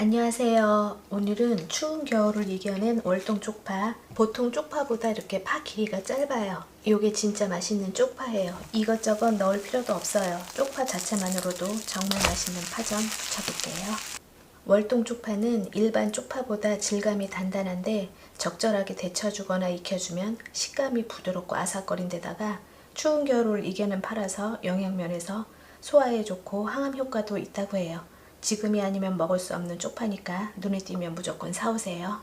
안녕하세요. 오늘은 추운 겨울을 이겨낸 월동 쪽파. 보통 쪽파보다 이렇게 파 길이가 짧아요. 이게 진짜 맛있는 쪽파예요. 이것저것 넣을 필요도 없어요. 쪽파 자체만으로도 정말 맛있는 파전 쳐볼게요. 월동 쪽파는 일반 쪽파보다 질감이 단단한데 적절하게 데쳐주거나 익혀주면 식감이 부드럽고 아삭거린 데다가 추운 겨울을 이겨낸 파라서 영양면에서 소화에 좋고 항암 효과도 있다고 해요. 지금이 아니면 먹을 수 없는 쪽파니까 눈에 띄면 무조건 사오세요.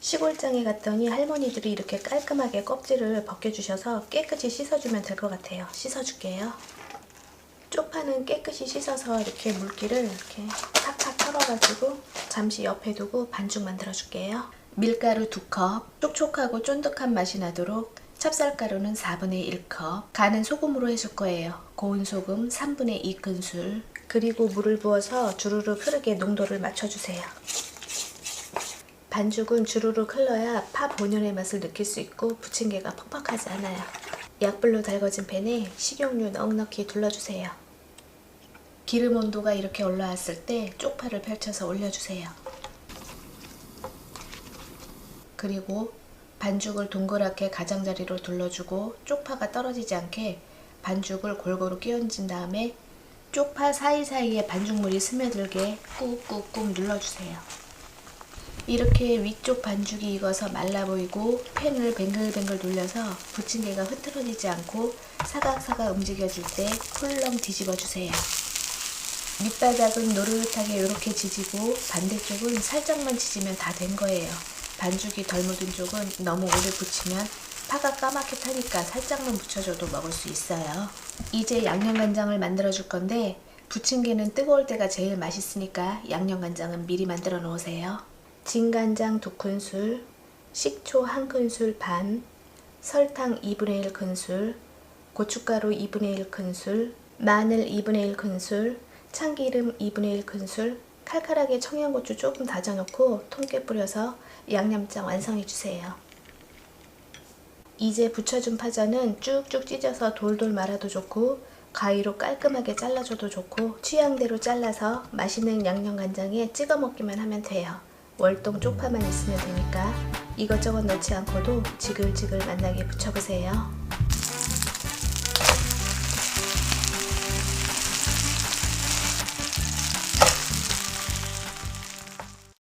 시골장에 갔더니 할머니들이 이렇게 깔끔하게 껍질을 벗겨주셔서 깨끗이 씻어주면 될 것 같아요. 씻어줄게요. 쪽파는 깨끗이 씻어서 이렇게 물기를 이렇게 탁탁 털어가지고 잠시 옆에 두고 반죽 만들어줄게요. 밀가루 2컵, 촉촉하고 쫀득한 맛이 나도록 찹쌀가루는 4분의 1컵, 간은 소금으로 해줄 거예요. 고운 소금 3분의 2큰술, 그리고 물을 부어서 주르륵 흐르게 농도를 맞춰주세요. 반죽은 주르륵 흘러야 파 본연의 맛을 느낄 수 있고 부침개가 퍽퍽하지 않아요. 약불로 달궈진 팬에 식용유 넉넉히 둘러주세요. 기름 온도가 이렇게 올라왔을 때 쪽파를 펼쳐서 올려주세요. 그리고 반죽을 동그랗게 가장자리로 둘러주고 쪽파가 떨어지지 않게 반죽을 골고루 끼얹은 다음에 쪽파 사이사이에 반죽물이 스며들게 꾹꾹꾹 눌러주세요. 이렇게 위쪽 반죽이 익어서 말라 보이고 팬을 뱅글뱅글 돌려서 부침개가 흐트러지지 않고 사각사각 움직여줄 때 훌렁 뒤집어 주세요. 밑바닥은 노릇하게 이렇게 지지고 반대쪽은 살짝만 지지면 다 된 거예요. 반죽이 덜 묻은 쪽은 너무 오래 붙이면 파가 까맣게 타니까 살짝만 붙여줘도 먹을 수 있어요. 이제 양념간장을 만들어 줄 건데 부침개는 뜨거울 때가 제일 맛있으니까 양념간장은 미리 만들어 놓으세요. 진간장 2큰술, 식초 1큰술 반, 설탕 2분의 1큰술, 고춧가루 2분의 1큰술, 마늘 2분의 1큰술, 참기름 2분의 1큰술, 칼칼하게 청양고추 조금 다져놓고 통깨 뿌려서 양념장 완성해주세요. 이제 부쳐준 파전은 쭉쭉 찢어서 돌돌 말아도 좋고 가위로 깔끔하게 잘라줘도 좋고 취향대로 잘라서 맛있는 양념간장에 찍어 먹기만 하면 돼요. 월동 쪽파만 있으면 되니까 이것저것 넣지 않고도 지글지글 맛나게 부쳐보세요.